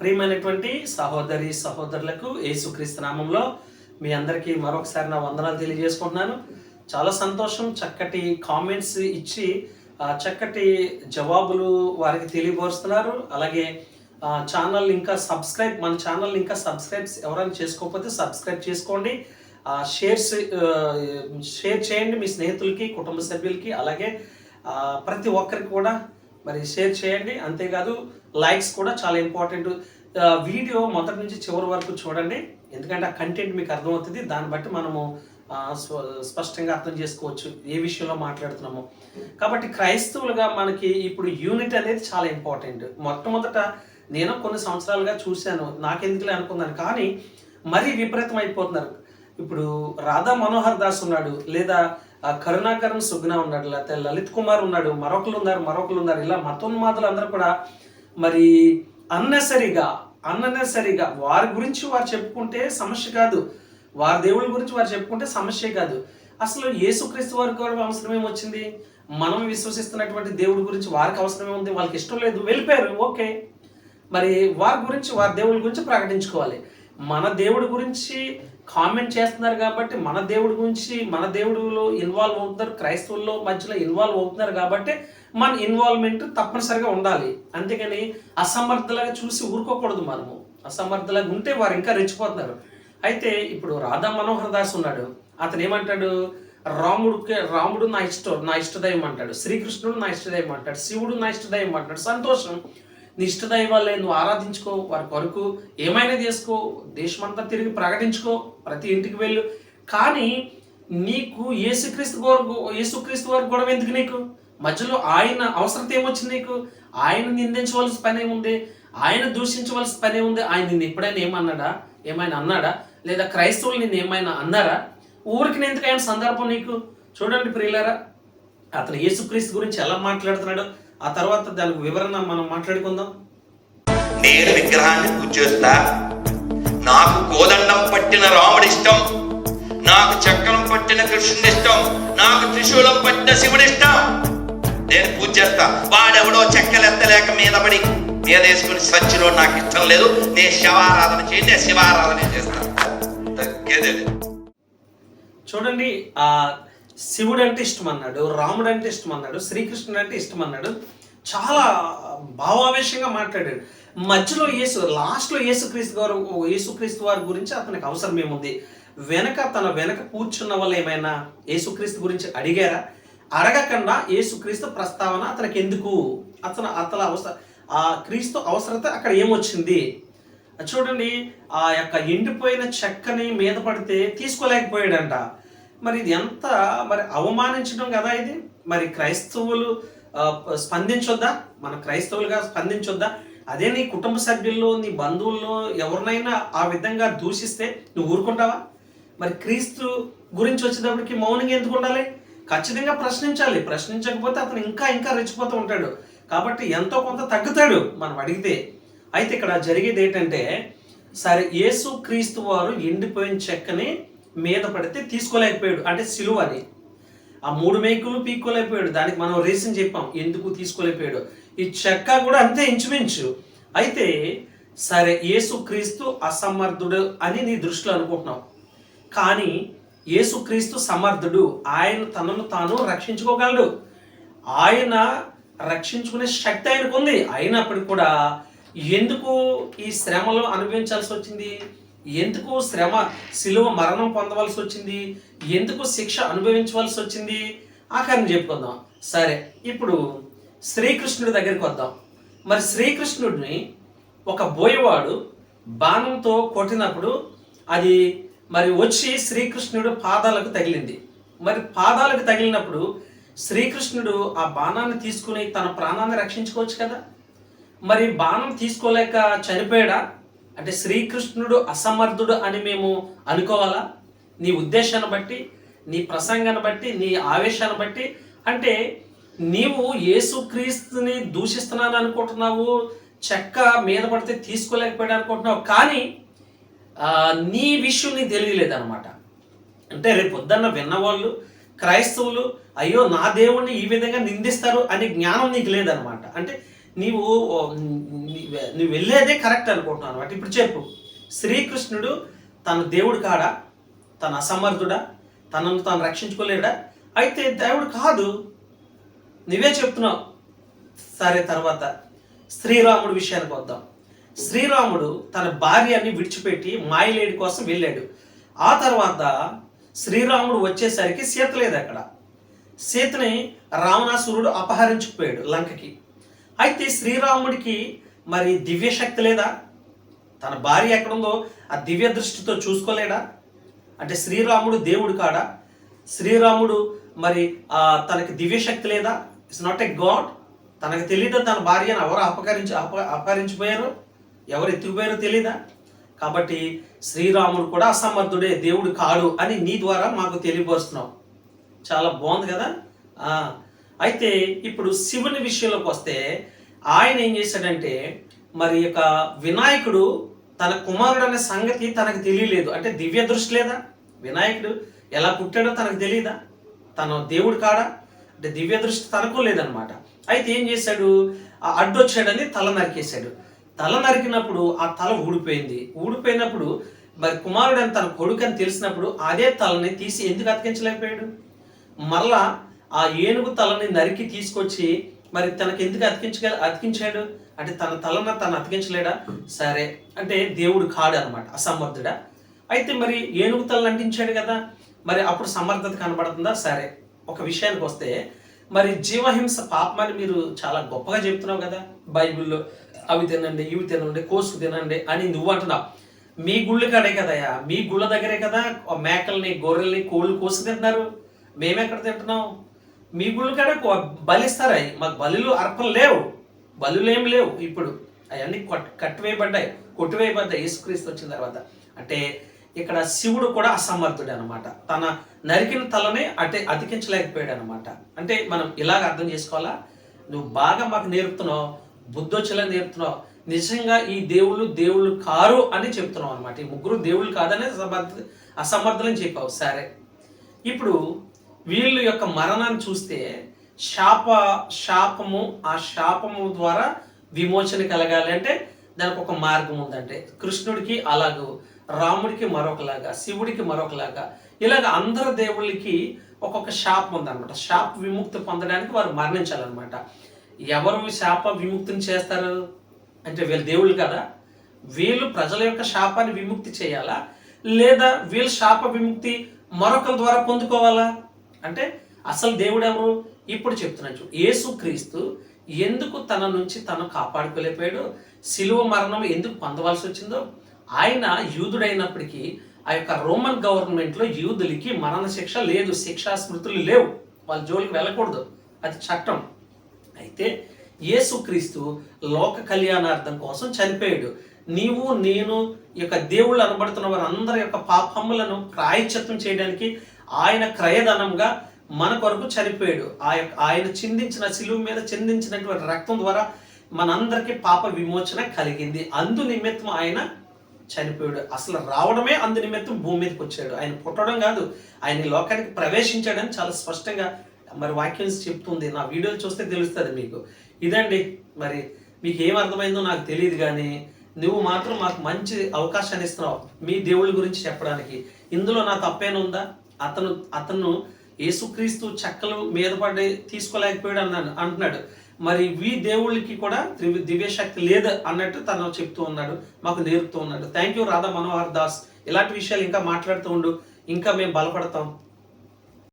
ప్రియమైనటువంటి సహోదరి సహోదరులకు యేసుక్రీస్తు నామంలో మీ అందరికీ మరొకసారి నా వందనాలు తెలియజేసుకుంటున్నాను. చాలా సంతోషం చక్కటి కామెంట్స్ ఇచ్చి చక్కటి జవాబులు వారికి తెలియపరుస్తున్నారు. అలాగే ఛానల్ ఇంకా సబ్స్క్రైబ్ మన ఛానల్ ఇంకా సబ్స్క్రైబ్స్ ఎవరైనా చేసుకోకపోతే సబ్స్క్రైబ్ చేసుకోండి. షేర్స్ షేర్ చేయండి మీ స్నేహితులకి కుటుంబ సభ్యులకి అలాగే ప్రతి ఒక్కరికి కూడా మరి షేర్ చేయండి. అంతేకాదు లైక్స్ కూడా చాలా ఇంపార్టెంట్ వీడియో మొదటి నుంచి చివరి వరకు చూడండి. ఎందుకంటే ఆ కంటెంట్ మీకు అర్థమవుతుంది. దాన్ని బట్టి మనము స్పష్టంగా అర్థం చేసుకోవచ్చు ఏ విషయంలో మాట్లాడుతున్నామో. కాబట్టి క్రైస్తవులుగా మనకి ఇప్పుడు యూనిట్ అనేది చాలా ఇంపార్టెంట్ మొట్టమొదట నేను కొన్ని సంవత్సరాలుగా చూశాను. నాకెందుకులే అనుకున్నాను. కానీ మరీ విపరీతం అయిపోతున్నారు ఇప్పుడు రాధా మనోహర్ దాస్ ఉన్నాడు. లేదా ఆ, కరుణాకరణ్ సుగ్న ఉన్నాడు లేకపోతే లలిత్ కుమార్ ఉన్నాడు మరొకరు ఉన్నారు మరొకరు ఉన్నారు ఇలా మతోన్మాదులు అందరూ కూడా మరి అన్నెసరిగా అన్నెసరిగా వారి గురించి వారు చెప్పుకుంటే సమస్య కాదు. వారి దేవుళ్ళ గురించి వారు చెప్పుకుంటే సమస్య కాదు. అసలు యేసుక్రీస్తు వారికి కూడా అవసరం ఏమొచ్చింది మనం విశ్వసిస్తున్నటువంటి దేవుడి గురించి వారికి అవసరం ఏముంది వాళ్ళకి ఇష్టం లేదు వెళ్ళిపోయారు ఓకే. మరి వారి గురించి వారి దేవుడి గురించి ప్రకటించుకోవాలి. మన దేవుడి గురించి కామెంట్ చేస్తున్నారు కాబట్టి మన దేవుడి గురించి మన దేవుడులో ఇన్వాల్వ్ అవుతున్నారు క్రైస్తవుల్లో మధ్యలో ఇన్వాల్వ్ అవుతున్నారు కాబట్టి మన ఇన్వాల్వ్మెంట్ తప్పనిసరిగా ఉండాలి. అంతేగాని అసమర్థులుగా చూసి ఊరుకోకూడదు మనము. అసమర్థులుగా ఉంటే వారు ఇంకా రెచ్చిపోతున్నారు. అయితే ఇప్పుడు రాధా మనోహర్ దాస్ ఉన్నాడు. అతను ఏమంటాడు? రాముడికి రాముడు నా ఇష్టం నా ఇష్టదైవం అంటాడు. శ్రీకృష్ణుడు నా ఇష్టదైవం అంటాడు. శివుడు నా ఇష్టదైవం అంటాడు. సంతోషం. నీ ఇష్టదైవాలే నువ్వు ఆరాధించుకో వారి కొరకు ఏమైనా చేసుకో దేశమంతా తిరిగి ప్రకటించుకో ప్రతి ఇంటికి వెళ్ళు. కానీ నీకు యేసుక్రీస్తు కొరకు యేసుక్రీస్తు వారి గొడవ ఎందుకు నీకు? మధ్యలో ఆయన అవసరత ఏమొచ్చింది నీకు? ఆయన నిందించవలసిన పని ఏముంది ఆయన దూషించవలసిన పని ఏముంది ఆయన నిన్ను ఎప్పుడైనా ఏమన్నాడా? ఏమైనా అన్నాడా? లేదా క్రైస్తవులు నిన్ను ఏమైనా అన్నారా? ఊరికి ఎందుకు ఆయన సందర్భం నీకు? చూడండి ప్రియులారా అతను యేసుక్రీస్తు గురించి ఎలా మాట్లాడుతున్నాడు ఆ తర్వాత దానికి వివరణ మనం మాట్లాడుకుందాం. నేను విగ్రహాన్ని పూజ చేస్తా నాకు కోదండం పట్టిన రాముడి ఇష్టం. నాకు చక్రం పట్టిన కృష్ణుడి ఇష్టం. నాకు త్రిశూలం పట్టిన శివుడి ఇష్టం. నేను పూజ చేస్తా. వాడెవడో చెక్కలెత్తలేక మీద పడి మీద వేసుకుని సచ్చిలో నాకు ఇష్టం లేదు. నేను శివారాధన చేయండి నేను శివారాధన చేస్తా. తగ్గేదే లేదు. చూడండి ఆ శివుడు అంటే ఇష్టం అన్నాడు రాముడు అంటే ఇష్టం అన్నాడు శ్రీకృష్ణుడు అంటే ఇష్టం అన్నాడు చాలా భావావేశంగా మాట్లాడాడు. మధ్యలో యేసు లాస్ట్లో యేసుక్రీస్తు గారు యేసుక్రీస్తు వారి గురించి అతనికి అవసరం ఏముంది? వెనక తన వెనక కూర్చున్న వాళ్ళు ఏమైనా యేసుక్రీస్తు గురించి అడిగారా? అడగకుండా యేసుక్రీస్తు ప్రస్తావన అతనికి ఎందుకు? అతను అతను అవసర ఆ క్రీస్తు అవసరత అక్కడ ఏమొచ్చింది? చూడండి ఆ యొక్క ఎండిపోయిన చెక్కని మీద పడితే తీసుకోలేకపోయాడంట. మరి ఇది ఎంత మరి అవమానించడం కదా ఇది? మరి క్రైస్తవులు స్పందించొద్దా? మన క్రైస్తవులుగా స్పందించొద్దా? అదే నీ కుటుంబ సభ్యుల్లో నీ బంధువుల్లో ఎవరినైనా ఆ విధంగా దూషిస్తే నువ్వు ఊరుకుంటావా? మరి క్రీస్తు గురించి వచ్చేటప్పటికి మౌనంగా ఎందుకు ఉండాలి? ఖచ్చితంగా ప్రశ్నించాలి. ప్రశ్నించకపోతే అతను ఇంకా ఇంకా రెచ్చిపోతూ ఉంటాడు. కాబట్టి ఎంతో కొంత తగ్గుతాడు మనం అడిగితే. అయితే ఇక్కడ జరిగేది ఏంటంటే సరే యేసు క్రీస్తు వారు ఎండిపోయిన చెక్కని మీద పడితే తీసుకోలేకపోయాడు. అంటే సిలువని ఆ మూడు మేకులు పీక్కోలేకపోయాడు. దానికి మనం రీజన్ చెప్పాం. ఎందుకు తీసుకోలేకపోయాడు? ఈ చెక్క కూడా అంతే ఇంచుమించు. అయితే సరే యేసుక్రీస్తు అసమర్థుడు అని నీ దృష్టిలో అనుకుంటున్నావు. కానీ యేసుక్రీస్తు సమర్థుడు. ఆయన తనను తాను రక్షించుకోగలడు. ఆయన రక్షించుకునే శక్తి ఆయనకు ఉంది అయినప్పటికీ కూడా ఎందుకు ఈ శ్రమలు అనుభవించాల్సి వచ్చింది? ఎందుకు శ్రమ శిలువ మరణం పొందవలసి వచ్చింది? ఎందుకు శిక్ష అనుభవించవలసి వచ్చింది? ఆఖరిని చెప్పుకుందాం. సరే ఇప్పుడు శ్రీకృష్ణుడి దగ్గరికి వద్దాం. మరి శ్రీకృష్ణుడిని ఒక బోయవాడు బాణంతో కొట్టినప్పుడు అది మరి వచ్చి శ్రీకృష్ణుడు పాదాలకు తగిలింది. మరి పాదాలకు తగిలినప్పుడు శ్రీకృష్ణుడు ఆ బాణాన్ని తీసుకుని తన ప్రాణాన్ని రక్షించుకోవచ్చు కదా? మరి బాణం తీసుకోలేక చనిపోయాడా? అంటే శ్రీకృష్ణుడు అసమర్థుడు అని మేము అనుకోవాలా? నీ ఉద్దేశాన్ని బట్టి నీ ప్రసంగాన్ని బట్టి నీ ఆవేశాన్ని బట్టి. అంటే నీవు యేసుక్రీస్తుని దూషిస్తున్నాను అనుకుంటున్నావు చెక్క మీద పడితే తీసుకోలేకపోయాడు అనుకుంటున్నావు. కానీ నీ విషయం నీకు తెలియలేదన్నమాట. అంటే రేపు పొద్దున్న విన్నవాళ్ళు క్రైస్తవులు అయ్యో నా దేవుణ్ణి ఈ విధంగా నిందిస్తారు అనే జ్ఞానం నీకు లేదనమాట అంటే నీవు నువ్వు వెళ్ళేదే కరెక్ట్ అనుకుంటున్నాను. అనమాట ఇప్పుడు చెప్పు. శ్రీకృష్ణుడు తన దేవుడు కాడా? తన అసమర్థుడా? తనను తాను రక్షించుకోలేడా? అయితే దేవుడు కాదు. నువ్వే చెప్తున్నావు. సరే తర్వాత శ్రీరాముడు విషయానికి వద్దాం. శ్రీరాముడు తన భార్యని విడిచిపెట్టి మాయలేడి కోసం వెళ్ళాడు. ఆ తర్వాత శ్రీరాముడు వచ్చేసరికి సీత లేదు అక్కడ సీతని రావణాసురుడు అపహరించుకుపోయాడు లంకకి. అయితే శ్రీరాముడికి మరి దివ్యశక్తి లేదా? తన భార్య ఎక్కడుందో ఆ దివ్య దృష్టితో చూసుకోలేడా? అంటే శ్రీరాముడు దేవుడు కాడా? శ్రీరాముడు మరి తనకి తనకి దివ్యశక్తి లేదా? ఇట్స్ నాట్ ఎ గాడ్ తనకు తెలియదా తన భార్యను ఎవరు అపకరించి అప అపహరించిపోయారు? ఎవరు ఎత్తుకుపోయారో తెలీదా? కాబట్టి శ్రీరాముడు కూడా అసమర్థుడే దేవుడు కాడు అని నీ ద్వారా మాకు తెలియపరుస్తున్నావు చాలా బాగుంది కదా? అయితే ఇప్పుడు శివుని విషయంలోకి వస్తే ఆయన ఏం చేశాడంటే మరి యొక్క వినాయకుడు తన కుమారుడు అనే సంగతి తనకు తెలియలేదు. అంటే దివ్య దృష్టి లేదా? వినాయకుడు ఎలా పుట్టాడో తనకు తెలియదా? తన దేవుడు కాడా? అంటే దివ్య దృష్టి తనకు లేదనమాట అయితే ఏం చేశాడు? ఆ అడ్డొచ్చాడని తల నరికేశాడు. తల నరికినప్పుడు ఆ తల ఊడిపోయింది. ఊడిపోయినప్పుడు మరి కుమారుడు అని తన కొడుకు అని తెలిసినప్పుడు అదే తలని తీసి ఎందుకు అతికించలేకపోయాడు? మరలా ఆ ఏనుగు తలని నరికి తీసుకొచ్చి మరి తనకి ఎందుకు అతికించగ అతికించాడు? అంటే తన తలన తను అతికించలేడా? సరే. అంటే దేవుడు కాడు అనమాట అసమర్థుడా. అయితే మరి ఏనుగు తలను అంటించాడు కదా మరి అప్పుడు సమర్థత కనబడుతుందా? సరే. ఒక విషయానికి వస్తే మరి జీవహింస పాపమని మీరు చాలా గొప్పగా చెప్తున్నావు కదా బైబిల్లో. అవి తినండి ఇవి తినండి కోసుకు తినండి అని నువ్వు అంటున్నావు మీ గుళ్ళు కాడే కదయా మీ గుళ్ళ దగ్గరే కదా మేకల్ని గొర్రెల్ని కోళ్ళు కోసి తింటున్నారు. మేమెక్కడ తింటున్నాం? మీ గుళ్ళు కాడ బలిస్తారు బలిస్తారా? మాకు బలులు అర్పణలు లేవు. బలులు ఏం లేవు. ఇప్పుడు అవన్నీ కొట్- కట్టివేయబడ్డాయి కొట్టివేయబడ్డాయి. యేసుక్రీస్తు వచ్చిన తర్వాత. అంటే ఇక్కడ శివుడు కూడా అసమర్థుడు అనమాట తన నరికిన తలనే అంటే అతికించలేకపోయాడు అనమాట అంటే మనం ఇలాగ అర్థం చేసుకోవాలా? నువ్వు బాగా మాకు నేర్పుతున్నావు బుద్ధొచ్చేలా నేర్పుతున్నావు. నిజంగా ఈ దేవుళ్ళు దేవుళ్ళు కారు అని చెప్తున్నావు అనమాట ఈ ముగ్గురు దేవుళ్ళు కాదని అసమర్థ అసమర్థులని చెప్పావు. సరే. ఇప్పుడు వీళ్ళ యొక్క మరణాన్ని చూస్తే శాప శాపము ఆ శాపము ద్వారా విమోచన కలగాలి అంటే దానికి ఒక మార్గం ఉందంటే కృష్ణుడికి అలాగూ రాముడికి మరొకలాగా శివుడికి మరొకలాగా ఇలాగ అందరు దేవుళ్ళకి ఒక్కొక్క శాపం ఉందన్నమాట. శాప విముక్తి పొందడానికి వారు మరణించాలన్నమాట. ఎవరు శాప విముక్తిని చేస్తారు? అంటే వీళ్ళు దేవుళ్ళు కదా. వీళ్ళు ప్రజల యొక్క శాపాన్ని విముక్తి చేయాలా? లేదా వీళ్ళు శాప విముక్తి మరొకరి ద్వారా పొందుకోవాలా? అంటే అసలు దేవుడేమో ఇప్పుడు చెప్తున్నాను చూడు. యేసుక్రీస్తు ఎందుకు తన నుంచి తను కాపాడుకోలేకపోయాడు? శిలువ మరణం ఎందుకు పొందవలసి వచ్చిందో? ఆయన యూదుడైనప్పటికీ ఆ యొక్క రోమన్ గవర్నమెంట్లో యూదులకి మరణ శిక్ష లేదు శిక్షా స్మృతులు లేవు. వాళ్ళ జోలికి వెళ్ళకూడదు. అది చట్టం. అయితే యేసుక్రీస్తు లోక కళ్యాణార్థం కోసం చనిపోయాడు. నీవు నేను ఈ యొక్క దేవుళ్ళు అనబడుతున్న వారందరి యొక్క పాపములను ప్రాయశ్చిత్తం చేయడానికి ఆయన క్రయధనంగా మన కొరకు చనిపోయాడు. ఆయన చిందించిన శిలువు మీద చిందించినటువంటి రక్తం ద్వారా మనందరికీ పాప విమోచన కలిగింది. అందు నిమిత్తం ఆయన చనిపోయాడు. అసలు రావడమే అందు నిమిత్తం భూమి మీదకి వచ్చాడు. ఆయన పుట్టడం కాదు ఆయన లోకానికి ప్రవేశించాడని చాలా స్పష్టంగా మరి వాక్యం చెప్తుంది. నా వీడియోలు చూస్తే తెలుస్తుంది మీకు. ఇదండి మరి మీకు ఏం అర్థమైందో నాకు తెలియదు కానీ నువ్వు మాత్రం మాకు మంచి అవకాశాన్ని ఇస్తున్నావు మీ దేవుళ్ళ గురించి చెప్పడానికి. ఇందులో నా తప్పేనుందా? అతను అతను యేసుక్రీస్తు చెక్కలు మీద పడి తీసుకోలేకపోయాడు అన్నాడు అంటున్నాడు. మరి వీ దేవుళ్ళకి కూడా దివ్య- దివ్యశక్తి లేదు అన్నట్టు తను చెప్తూ ఉన్నాడు మాకు నేర్పుతూ ఉన్నాడు. Thank you Radha Manohar Das. ఇలాంటి విషయాలు ఇంకా మాట్లాడుతూ ఉండు ఇంకా మేము బలపడతాం.